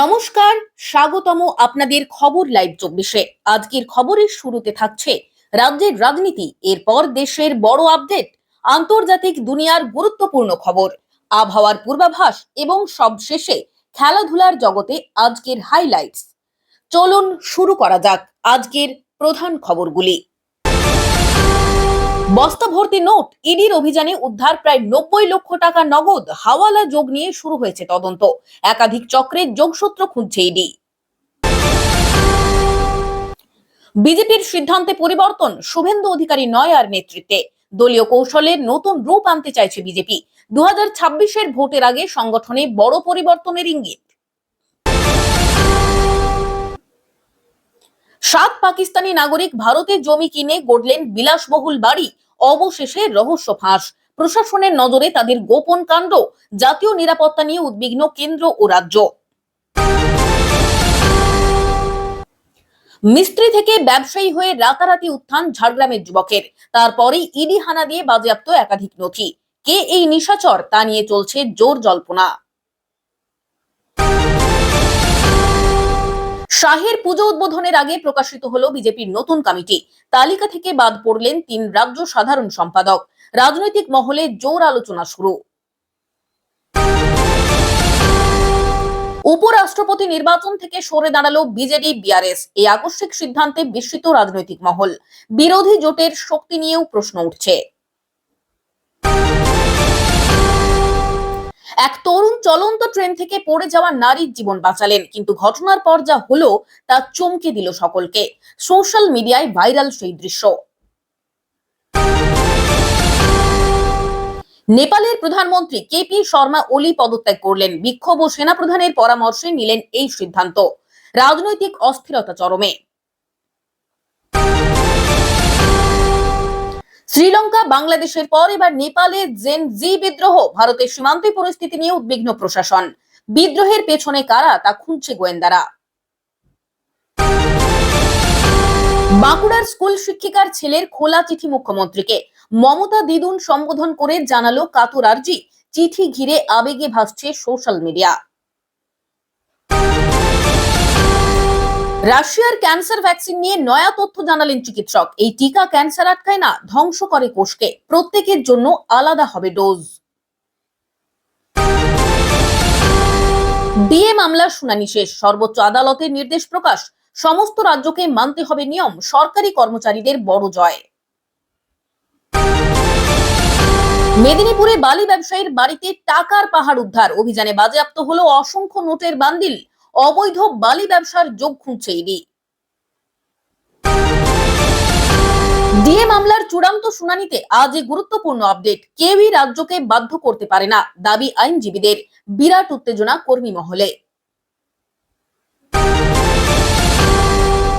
নমস্কার, স্বাগতম আপনাদের খবর লাইভ চব্বিশে। আজকের খবরের শুরুতে থাকছে রাজ্যের রাজনীতি, এরপর দেশের বড় আপডেট, আন্তর্জাতিক দুনিয়ার গুরুত্বপূর্ণ খবর, আবহাওয়ার পূর্বাভাস এবং সবশেষে খেলাধুলার জগতে আজকের হাইলাইটস চলুন শুরু করা যাক আজকের প্রধান খবরগুলি। বস্তা ভর্তি নোট, ইডির অভিযানে উদ্ধার প্রায় নব্বই লক্ষ টাকা নগদ, হাওয়ালা যোগ নিয়ে শুরু হয়েছে তদন্ত। একাধিক চক্রের যোগসূত্র খুঁজছে ইডি। বিজেপির সিদ্ধান্তে পরিবর্তন, শুভেন্দু অধিকারী নয় আর নেতৃত্বে। দলীয় কৌশলের নতুন রূপ আনতে চাইছে বিজেপি। দু হাজার ভোটের আগে সংগঠনে বড় পরিবর্তনের ইঙ্গিত। সাত পাকিস্তানি নাগরিক ভারতে জমি কিনে গড়লেন বিলাসবহুল বাড়ি। অবশেষে রহস্য ফাঁস। প্রশাসনের নজরে তাদের গোপন কাণ্ড, জাতীয় নিরাপত্তা নিয়ে উদ্বিগ্ন কেন্দ্র ও রাজ্য। মিস্ত্রি থেকে ব্যবসায়ী হয়ে রাতারাতি উত্থান ঝাড়গ্রামের যুবকের। তারপরেই ইডি হানা দিয়ে বাজেয়াপ্ত একাধিক নথি। কে এই নিশাচর তা নিয়ে চলছে জোর জল্পনা। শাহের পুজো উদ্বোধনের আগে প্রকাশিত হলো বিজেপির নতুন কমিটি। তালিকা থেকে বাদ পড়লেন তিন রাজ্য সাধারণ সম্পাদক। রাজনৈতিক মহলে জোর আলোচনা শুরু। উপরাষ্ট্রপতি নির্বাচন থেকে সরে দাঁড়াল বিজেডি, বিআরএস। এই আকস্মিক সিদ্ধান্তে বিস্মিত রাজনৈতিক মহল। বিরোধী জোটের শক্তি নিয়েও প্রশ্ন উঠছে। এক তরুণ চলন্ত ট্রেন থেকে পড়ে যাওয়া নারীর জীবন বাঁচালেন, কিন্তু ঘটনার পর যা হলো তা চমকে দিল সকলকে। সোশ্যাল মিডিয়ায় ভাইরাল সেই দৃশ্য। নেপালের প্রধানমন্ত্রী কেপি শর্মা ওলি পদত্যাগ করলেন। বিক্ষোভ ও সেনাপ্রধানের পরামর্শে নিলেন এই সিদ্ধান্ত। রাজনৈতিক অস্থিরতা চরমে। শ্রীলঙ্কা, বাংলাদেশের পর এবার নেপালে জেন জি বিদ্রোহ, ভারতের সীমান্তে পরিস্থিতি নিয়ে উদ্বিগ্ন প্রশাসন। বিদ্রোহের পেছনে কারা তা খুঁজছে গোয়েন্দারা। বাঁকুড়ার স্কুল শিক্ষিকার ছেলের খোলা চিঠি মুখ্যমন্ত্রীকে। মমতা দিদুন সম্বোধন করে জানালো কাতর আর্জি। চিঠি ঘিরে আবেগে ভাসছে সোশ্যাল মিডিয়া। রাশিয়ার ক্যান্সার ভ্যাকসিন নিয়ে নয়া তথ্য জানালেন চিকিৎসক। এই টিকা ক্যান্সার আটকায় না, ধ্বংস করে কোষকে। প্রত্যেকের জন্য আলাদা হবে ডোজ। ডিএ মামলার শুনানি শেষ। সর্বোচ্চ আদালতের নির্দেশ প্রকাশ। সমস্ত রাজ্যকে মানতে হবে নিয়ম। সরকারি কর্মচারীদের বড় জয়। মেদিনীপুরে বালি ব্যবসায়ীর বাড়িতে টাকার পাহাড় উদ্ধার। অভিযানে বাজেয়াপ্ত হলো অসংখ্য নোটের বান্দিল অবৈধ বালি ব্যবসার যোগ খুঁজছে ইডি ডিএ মামলার চূড়ান্ত শুনানিতে আজ গুরুত্বপূর্ণ আপডেট। কেউই রাজ্যকে বাধ্য করতে পারে না, দাবি আইনজীবীদের। বিরাট উত্তেজনা কর্মী মহলে।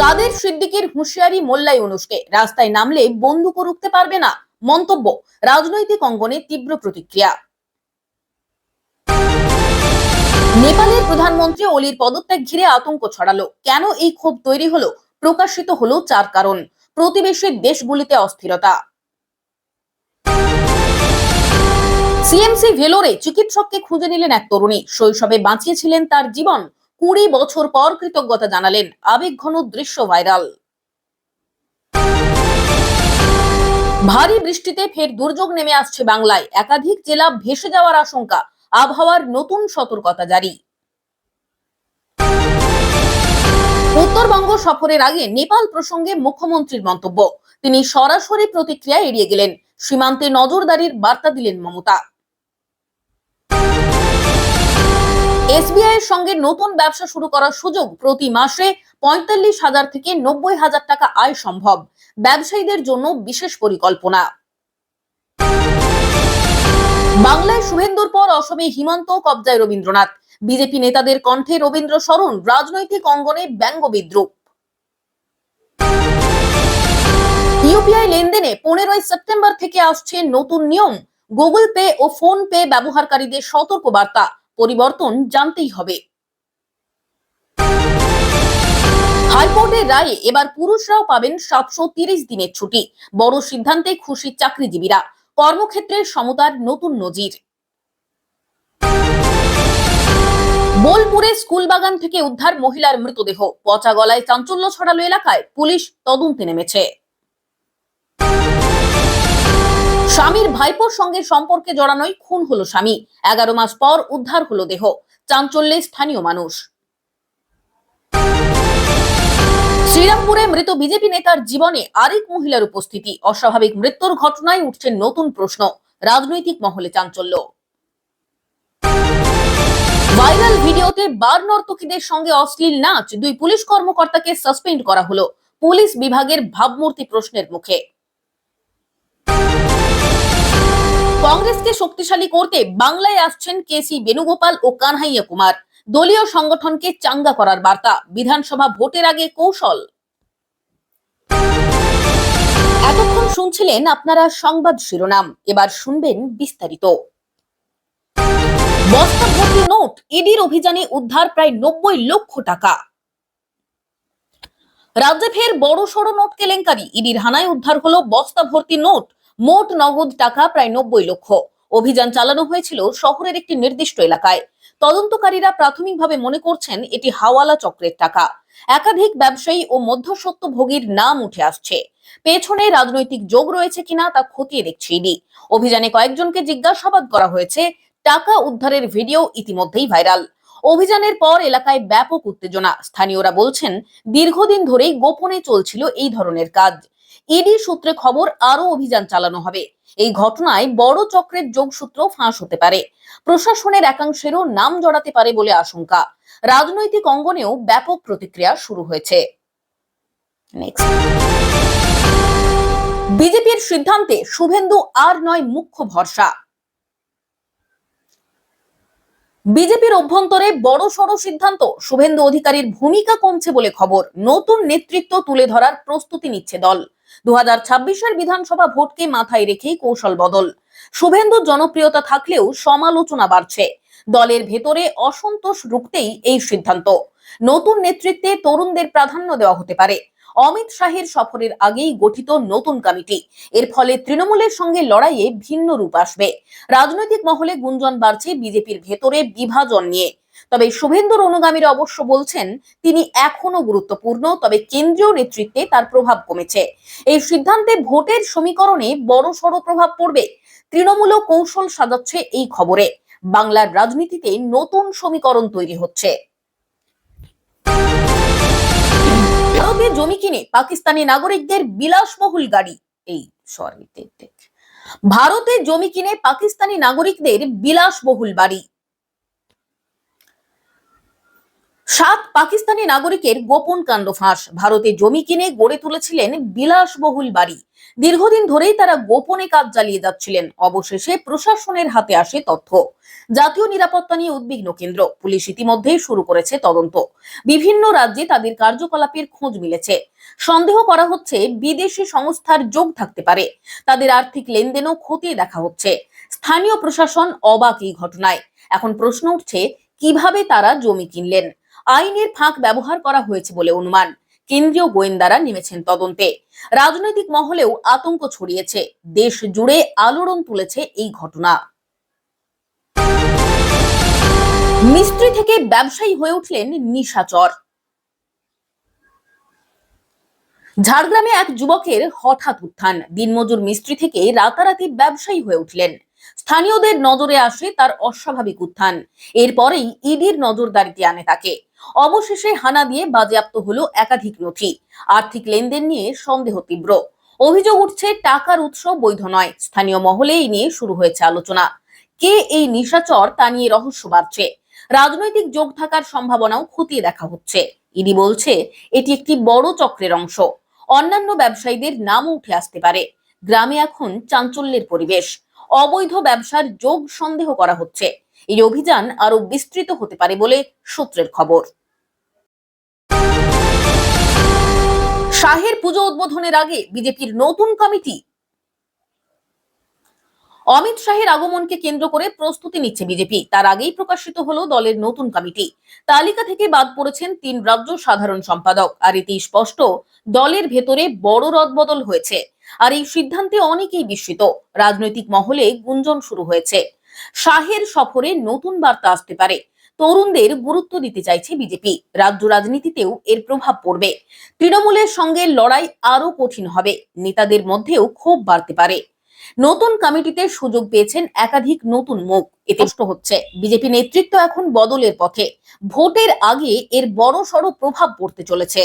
কাদের সিদ্দিকের হুঁশিয়ারি মোল্লাই অনুষ্কে? রাস্তায় নামলে বন্দুকও রুখতে পারবে না, মন্তব্য। রাজনৈতিক অঙ্গনে তীব্র প্রতিক্রিয়া। নেপালের প্রধানমন্ত্রী অলির পদত্যাগ ঘিরে আতঙ্ক ছড়ালো। কেন এই ক্ষোভ তৈরি হলো? প্রকাশিত হলো চার কারণ। প্রতিবেশী দেশগুলিতে অস্থিরতা। সিএমসি ভেলোরে চিকিৎসককে খুঁজে নিলেন এক তরুণী। শৈশবে বাঁচিয়েছিলেন তার জীবন। কুড়ি বছর পর কৃতজ্ঞতা জানালেন। আবেগঘন দৃশ্য ভাইরাল। ভারী বৃষ্টিতে ফের দুর্যোগ নেমে আসছে বাংলায়। একাধিক জেলা ভেসে যাওয়ার আশঙ্কা। আবহাওয়ার নতুন সতর্কতা জারি। উত্তরবঙ্গ সফরের আগে নেপাল প্রসঙ্গে মুখ্যমন্ত্রীর মন্তব্য। তিনি সরাসরি প্রতিক্রিয়া এড়িয়ে গেলেন। সীমান্তে নজরদারির বার্তা দিলেন মমতা। এসবিআই এর সঙ্গে নতুন ব্যবসা শুরু করার সুযোগ প্রতি মাসে পঁয়তাল্লিশ হাজার থেকে নব্বই হাজার টাকা আয় সম্ভব। ব্যবসায়ীদের জন্য বিশেষ পরিকল্পনা। বাংলায় শুভেন্দুর পর অসমে হিমন্ত, কবজায় রবীন্দ্রনাথ। বিজেপি নেতাদের কণ্ঠে রবীন্দ্র স্মরণ, রাজনৈতিক অঙ্গনে ব্যঙ্গ বিদ্রুপ। ইউপিআই লেনদেনে পনেরোই সেপ্টেম্বর থেকে আসছে নতুন নিয়ম। গুগল পে ও ফোন পে ব্যবহারকারীদের সতর্ক বার্তা পরিবর্তন জানতেই হবে। হাইকোর্টের রায়ে এবার পুরুষরাও পাবেন সাতশো দিনের ছুটি। বড় সিদ্ধান্তে খুশি চাকরিজীবীরা। কর্মক্ষেত্রে সমতার নতুন নজির। বোলপুরে স্কুল বাগান থেকে উদ্ধার মহিলার মৃতদেহ। পচা গলায় চাঞ্চল্য ছড়ালো এলাকায় পুলিশ তদন্তে নেমেছে। স্বামীর ভাইপোর সঙ্গে সম্পর্কে জড়ানোই খুন হলো স্বামী। এগারো মাস পর উদ্ধার হলো দেহ। চাঞ্চল্যে স্থানীয় মানুষ। শ্রীরামপুরে মৃত বিজেপি নেতার জীবনে আরেক মহিলার উপস্থিতি। অস্বাভাবিক মৃত্যুর ঘটনায় উঠছে নতুন প্রশ্ন, রাজনৈতিক মহলে চাঞ্চল্য। ভাইরাল ভিডিওতে বার নর্তকীদের সঙ্গে অশ্লীল নাচ, দুই পুলিশ কর্মকর্তাকে সাসপেন্ড করা হলো পুলিশ বিভাগের ভাবমূর্তি প্রশ্নের মুখে। কংগ্রেসকে শক্তিশালী করতে বাংলায় আসছেন কেসি বেণুগোপাল ও কানহাইয়া কুমার। দলীয় সংগঠনকে চাঙ্গা করার বার্তা। বিধানসভা ভোটের আগে কৌশল। এতক্ষণ শুনছিলেন আপনারা সংবাদ শিরোনাম। এবার শুনবেন বিস্তারিত। বস্তা ভর্তি নোট, ইডির অভিযানে উদ্ধার প্রায় নব্বই লক্ষ টাকা। রাজ্যে ফের বড় নোট কেলেঙ্কারি। ইডির হানায় উদ্ধার হলো বস্তা ভর্তি নোট। মোট নগদ টাকা প্রায় নব্বই লক্ষ। অভিযান চালানো হয়েছিল শহরের একটি নির্দিষ্ট এলাকায়। তদন্তকারীরা প্রাথমিকভাবে মনে করছেন এটি হাওয়ালা চক্রের টাকা। একাধিক ব্যবসায়ী ও মধ্যস্বত্বভোগীর নাম উঠে আসছে। পেছনে রাজনৈতিক যোগ রয়েছে কিনা তা খতিয়ে দেখছে ইডি। অভিযানে কয়েকজনকে জিজ্ঞাসাবাদ করা হয়েছে। টাকা উদ্ধারের ভিডিও ইতিমধ্যেই ভাইরাল। অভিযানের পর এলাকায় ব্যাপক উত্তেজনা। স্থানীয়রা বলছেন, দীর্ঘদিন ধরেই গোপনে চলছিল এই ধরনের কাজ। ইডি সূত্রে খবর, আরও অভিযান চালানো হবে। এই ঘটনায় বড় চক্রের যোগসূত্র ফাঁস হতে পারে। প্রশাসনের একাংশেরও নাম জড়াতে পারে বলে আশঙ্কা। রাজনৈতিক অঙ্গনেও ব্যাপক প্রতিক্রিয়া শুরু হয়েছে। বিজেপির সিদ্ধান্তে শুভেন্দু আর নয় মুখ্য ভরসা। বিজেপির অভ্যন্তরে বড় সড় সিদ্ধান্ত, শুভেন্দু অধিকারীর ভূমিকা কমছে বলে খবর। নতুন নেতৃত্ব তুলে ধরার প্রস্তুতি নিচ্ছে দল। দু হাজার বিধানসভা ভোটকে মাথায় রেখেই কৌশল বদল। শুভেন্দুর জনপ্রিয়তা থাকলেও সমালোচনা বাড়ছে। দলের ভেতরে অসন্তোষ রুখতেই এই সিদ্ধান্ত। নতুন নেতৃত্বে তরুণদের প্রাধান্য দেওয়া হতে পারে। অমিত শাহের সফরের আগেই গঠিত নতুন কমিটি। এর ফলে তৃণমূলের সঙ্গে লড়াইয়ে ভিন্ন রূপ আসবে। রাজনৈতিক মহলে গুঞ্জন বাড়ছে বিজেপির ভেতরে বিভাজন নিয়ে। তবে শুভেন্দুর অনুগামীরা অবশ্য বলছেন, তিনি এখনও গুরুত্বপূর্ণ, তবে কেন্দ্রীয় নেতৃত্বে তার প্রভাব কমেছে। এই সিদ্ধান্তে ভোটের সমীকরণে বড় সড় প্রভাব পড়বে। তৃণমূলও কৌশল সাজাচ্ছে এই খবরে। বাংলার রাজনীতিতে নতুন সমীকরণ তৈরি হচ্ছে। ভারতে জমি কিনে পাকিস্তানি নাগরিকদের বিলাসবহুল গাড়ি। এই সরি ভারতে জমি কিনে পাকিস্তানি নাগরিকদের বিলাসবহুল বাড়ি। সাত পাকিস্তানি নাগরিকের গোপন কাণ্ড ফাঁস। ভারতে জমি কিনে গড়ে তুলেছিলেন বিলাসবহুল বাড়ি। দীর্ঘদিন ধরেই তারা গোপনে কাজ চালিয়ে যাচ্ছিলেন। অবশেষে প্রশাসনের হাতে আসে তথ্য। জাতীয় নিরাপত্তা নিয়ে উদ্বিগ্ন কেন্দ্র। পুলিশ ইতিমধ্যেই শুরু করেছে তদন্ত। বিভিন্ন রাজ্যে তাদের কার্যকলাপের খোঁজ মিলেছে। সন্দেহ করা হচ্ছে বিদেশি সংস্থার যোগ থাকতে পারে। তাদের আর্থিক লেনদেনও খতিয়ে দেখা হচ্ছে। স্থানীয় প্রশাসন অবাক এই ঘটনায়। এখন প্রশ্ন উঠছে, কীভাবে তারা জমি কিনলেন? আইনের ফাঁক ব্যবহার করা হয়েছে বলে অনুমান। কেন্দ্রীয় গোয়েন্দারা নেমেছেন তদন্তে। রাজনৈতিক মহলেও আতঙ্ক ছড়িয়েছে। দেশ জুড়ে আলোড়ন তুলেছে এই ঘটনা। মিস্ত্রি থেকে ব্যবসায়ী হয়ে উঠলেন নিশাচর ঝাড়গ্রামে এক যুবকের হঠাৎ উত্থান। দিনমজুর মিস্ত্রি থেকে রাতারাতি ব্যবসায়ী হয়ে উঠলেন। স্থানীয়দের নজরে আসে তার অস্বাভাবিক উত্থান। এরপরেই ইডির নজরদারিতে আনে তাকে। অবশেষে হানা দিয়ে বাজেয়াপ্ত হলো একাধিক নথি। আর্থিক লেনদেন নিয়ে সন্দেহ তীব্র। অভিযোগ উঠছে, টাকার উৎস বৈধ নয়। স্থানীয় মহলে এই নিয়ে শুরু হয়েছে আলোচনা। কে এই নিশাচর তা নিয়ে রহস্য বাড়ছে। রাজনৈতিক যোগ থাকার সম্ভাবনাও খতিয়ে দেখা হচ্ছে। ইডি বলছে, এটি একটি বড় চক্রের অংশ। অন্যান্য ব্যবসায়ীদের নামও উঠে আসতে পারে। গ্রামে এখন চাঞ্চল্যের পরিবেশ। অবৈধ ব্যবসার যোগ সন্দেহ করা হচ্ছে। এই অভিযান আরও বিস্তৃত হতে পারে বলে সূত্রের খবর। শাহের পুজো উদ্বোধনের আগে বিজেপির নতুন কমিটি। অমিত শাহের আগমনকে কেন্দ্র করে প্রস্তুতি নিচ্ছে বিজেপি। তার আগেই প্রকাশিত হলো দলের নতুন কমিটি। তালিকা থেকে বাদ পড়েছেন তিন রাজ্য সাধারণ সম্পাদক। আর এতে স্পষ্ট, দলের ভেতরে বড় রদবদল হয়েছে। আর এই সিদ্ধান্তে অনেকেই বিস্মিত। রাজনৈতিক মহলে গুঞ্জন শুরু হয়েছে। শাহের সফরে নতুন বার্তা আসতে পারে। তরুণদের গুরুত্ব দিতে চাইছে বিজেপি। রাজ্য রাজনীতিতেও এর প্রভাব পড়বে। তৃণমূলের সঙ্গে লড়াই আরও কঠিন হবে। নেতাদের মধ্যেও ক্ষোভ বাড়তে পারে। নতুন কমিটিতে সুযোগ পেয়েছেন একাধিক নতুন মুখ। এতে স্পষ্ট হচ্ছে, বিজেপি নেতৃত্ব এখন বদলের পথে। ভোটের আগে এর বড় সড় প্রভাব পড়তে চলেছে।